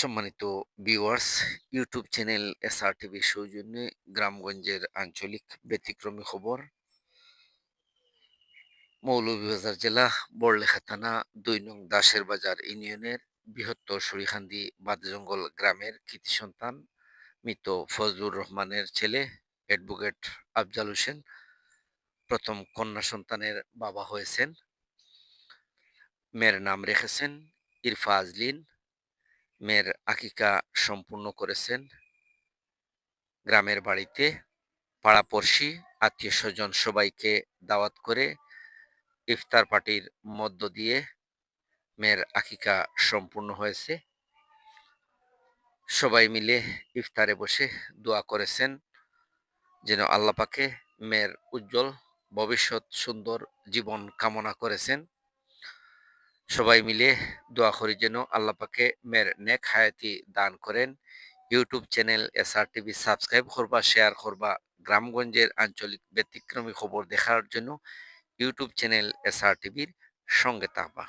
সম্মানিত viewers YouTube channel SR টিভির সৌজন্যে গ্রামগঞ্জের আঞ্চলিক ব্যতিক্রমী খবর। মৌলভীবাজার জেলা, বড়লেখা থানা, দুই নং দাসের বাজার ইউনিয়নের বৃহত্তর সরিখান্দি বাদজঙ্গল গ্রামের কৃতি সন্তান, মৃত ফজলুর রহমানের ছেলে অ্যাডভোকেট আফজাল হোসেন, প্রথম কন্যা সন্তানের বাবা হয়েছেন। মেয়ের নাম রেখেছেন ইরফা আজলিন মেয়ের আকিকা সম্পূর্ণ করেছেন। গ্রামের বাড়িতে পাড়াপড়শি আত্মীয় স্বজন সবাইকে দাওয়াত করে ইফতার পার্টির মধ্য দিয়ে মেয়ের আকিকা সম্পূর্ণ হয়েছে। সবাই মিলে ইফতারে বসে দোয়া করেছেন যেন আল্লাপাকে মেয়ের উজ্জ্বল ভবিষ্যৎ সুন্দর জীবন কামনা করেছেন। সবাই মিলে দোয়া করি যেন আল্লাহ পাকে মের নেক হায়াতি দান করেন। YouTube channel S R TV subscribe করবা, শেয়ার করবা, গ্রামগঞ্জের আঞ্চলিক ব্যতিক্রমী খবর দেখার জন্য ইউটিউব চ্যানেল এস আর টিভির সঙ্গে থাকবা।